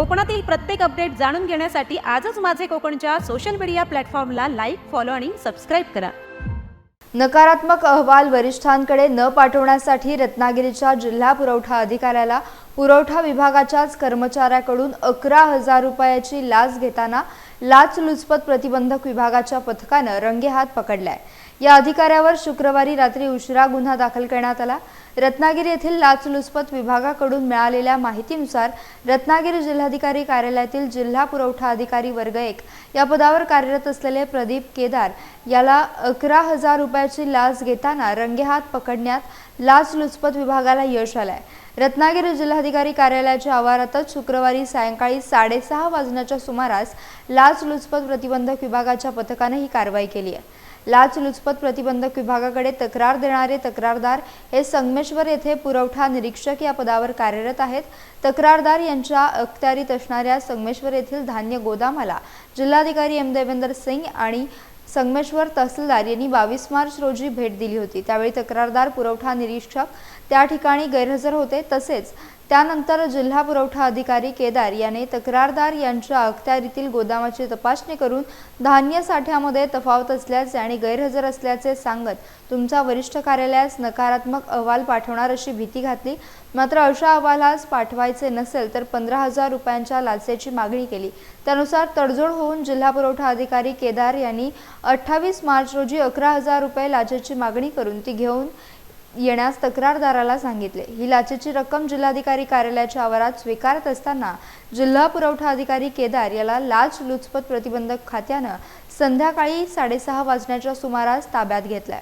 कोकणातील प्रत्येक अपडेट जाणून घेण्यासाठी आजच माझे कोकणच्या सोशल मीडिया प्लॅटफॉर्मला लाईक फॉलो आणि सबस्क्राईब करा. नकारात्मक अहवाल वरिष्ठांकडे न पाठवण्यासाठी रत्नागिरीच्या जिल्हा पुरवठा अधिकाऱ्याला पुरवठा विभागाच्याच कर्मचाऱ्याकडून अकरा हजार रुपयाची लाच घेताना लाचलुचपत प्रतिबंधक विभागाच्या पथकानं रंगेहात पकडलाय. या अधिकाऱ्यावर शुक्रवारी रात्री उशिरा गुन्हा दाखल करण्यात आला. रत्नागिरी येथील लाचलुचपत विभागाकडून मिळालेल्या माहितीनुसार रत्नागिरी जिल्हाधिकारी कार्यालयातील जिल्हा पुरवठा अधिकारी वर्ग एक या पदावर कार्यरत असलेले प्रदीप केदार याला अकरा हजार रुपयाची लाच घेताना रंगेहात पकडण्यात लाचलुचपत विभागाला यश आलंय. रत्नागिरी जिल्हाधिकारी कार्यालयाच्या आवारातच शुक्रवारी सायंकाळी साडेसहा वाजण्याच्या सुमारास लाचलुचपत प्रतिबंधक विभागाच्या पथकाने ही कारवाई केली आहे. लाचलुचपत प्रतिबंधक विभागाकडे तक्रार देणारे तक्रारदार हे संगमेश्वर येथे पुरवठा निरीक्षक या पदावर कार्यरत आहेत. तक्रारदार यांच्या अखत्यारीत असणाऱ्या संगमेश्वर येथील धान्य गोदामाला जिल्हाधिकारी एम देवेंद्र सिंग आणि संगमेश्वर तहसीलदार यांनी बावीस मार्च रोजी भेट दिली होती. त्यावेळी तक्रारदार पुरवठा निरीक्षक त्या ठिकाणी गैरहजर होते. तसेच त्यानंतर जिल्हा पुरवठा अधिकारी केदार याने तक्रारदार यांच्या अखत्यारीतील गोदामाची तपासणी करून धान्य साठ्यामध्ये तफावत असल्याचे आणि गैरहजर असल्याचे सांगत तुमच्या वरिष्ठ कार्यालयास नकारात्मक अहवाल पाठवणार अशी भीती घातली. मात्र अशा अहवालास पाठवायचे नसेल तर पंधरा हजार रुपयांच्या लाचेची मागणी केली. त्यानुसार तडजोड होऊन जिल्हा पुरवठा अधिकारी केदार यांनी अठ्ठावीस मार्च रोजी अकरा हजार रुपये लाचेची मागणी करून ती घेऊन येण्यास तक्रारदाराला सांगितले. ही लाचेची रक्कम जिल्हाधिकारी कार्यालयाच्या आवारात स्वीकारत असताना जिल्हा पुरवठा अधिकारी केदार याला लाच लुचपत प्रतिबंधक खात्यानं संध्याकाळी साडेसहा वाजण्याच्या सुमारास ताब्यात घेतलाय.